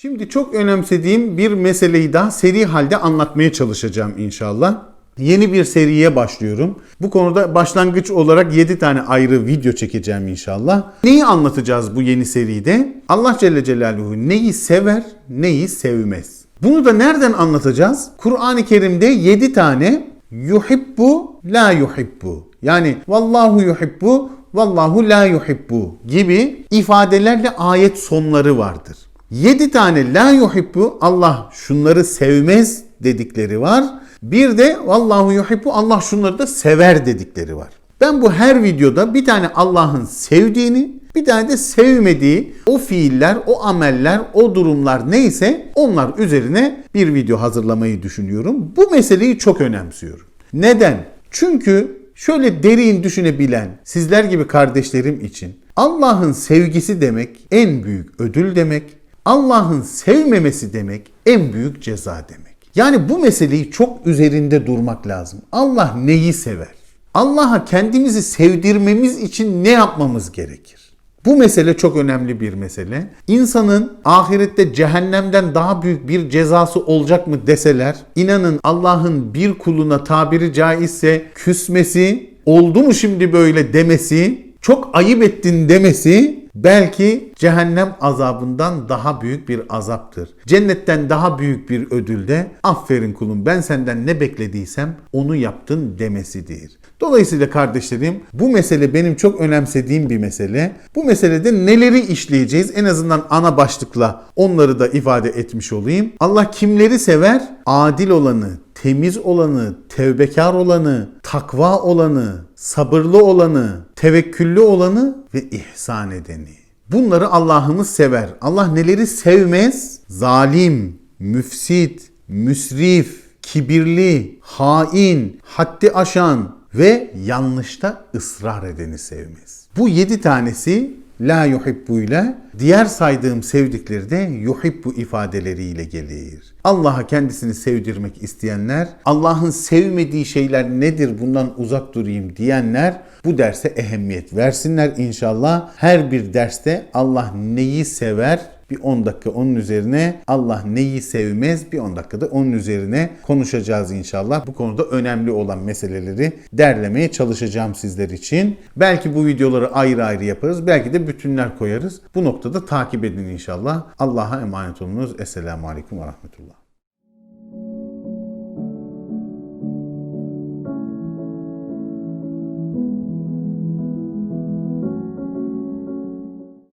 Şimdi çok önemsediğim bir meseleyi daha seri halde anlatmaya çalışacağım inşallah. Yeni bir seriye başlıyorum. Bu konuda başlangıç olarak 7 tane ayrı video çekeceğim inşallah. Neyi anlatacağız bu yeni seride? Allah Celle Celaluhu neyi sever, neyi sevmez. Bunu da nereden anlatacağız? Kur'an-ı Kerim'de 7 tane yuhibbu, la yuhibbu. Yani vallahu yuhibbu, vallahu la yuhibbu gibi ifadelerle ayet sonları vardır. 7 tane la yuhibbu Allah şunları sevmez dedikleri var. Bir de vallahu yuhibbu Allah şunları da sever dedikleri var. Ben bu her videoda bir tane Allah'ın sevdiğini, bir tane de sevmediği o fiiller, o ameller, o durumlar neyse onlar üzerine bir video hazırlamayı düşünüyorum. Bu meseleyi çok önemsiyorum. Neden? Çünkü şöyle derin düşünebilen sizler gibi kardeşlerim için Allah'ın sevgisi demek en büyük ödül demek. Allah'ın sevmemesi demek en büyük ceza demek. Yani bu meseleyi çok üzerinde durmak lazım. Allah neyi sever? Allah'a kendimizi sevdirmemiz için ne yapmamız gerekir? Bu mesele çok önemli bir mesele. İnsanın ahirette cehennemden daha büyük bir cezası olacak mı deseler, inanın Allah'ın bir kuluna tabiri caizse küsmesi, oldu mu şimdi böyle demesi, çok ayıp ettin demesi belki cehennem azabından daha büyük bir azaptır. Cennetten daha büyük bir ödül de aferin kulum ben senden ne beklediysem onu yaptın demesidir. Dolayısıyla kardeşlerim bu mesele benim çok önemsediğim bir mesele. Bu meselede neleri işleyeceğiz en azından ana başlıkla onları da ifade etmiş olayım. Allah kimleri sever? Adil olanı, temiz olanı, tevbekar olanı, takva olanı, sabırlı olanı, tevekküllü olanı ve ihsan edeni. Bunları Allah'ımız sever. Allah neleri sevmez? Zalim, müfsit, müsrif, kibirli, hain, haddi aşan ve yanlışta ısrar edeni sevmez. Bu yedi tanesi la yuhibbu ile diğer saydığım sevdikleri de yuhibbu ifadeleriyle gelir. Allah'a kendisini sevdirmek isteyenler, Allah'ın sevmediği şeyler nedir bundan uzak durayım diyenler bu derse ehemmiyet versinler inşallah. Her bir derste Allah neyi sever bir 10 dakika onun üzerine Allah neyi sevmez bir 10 dakikada onun üzerine konuşacağız inşallah. Bu konuda önemli olan meseleleri derlemeye çalışacağım sizler için. Belki bu videoları ayrı ayrı yaparız. Belki de bütünler koyarız. Bu noktada takip edin inşallah. Allah'a emanet olunuz. Esselamu Aleyküm ve Rahmetullah.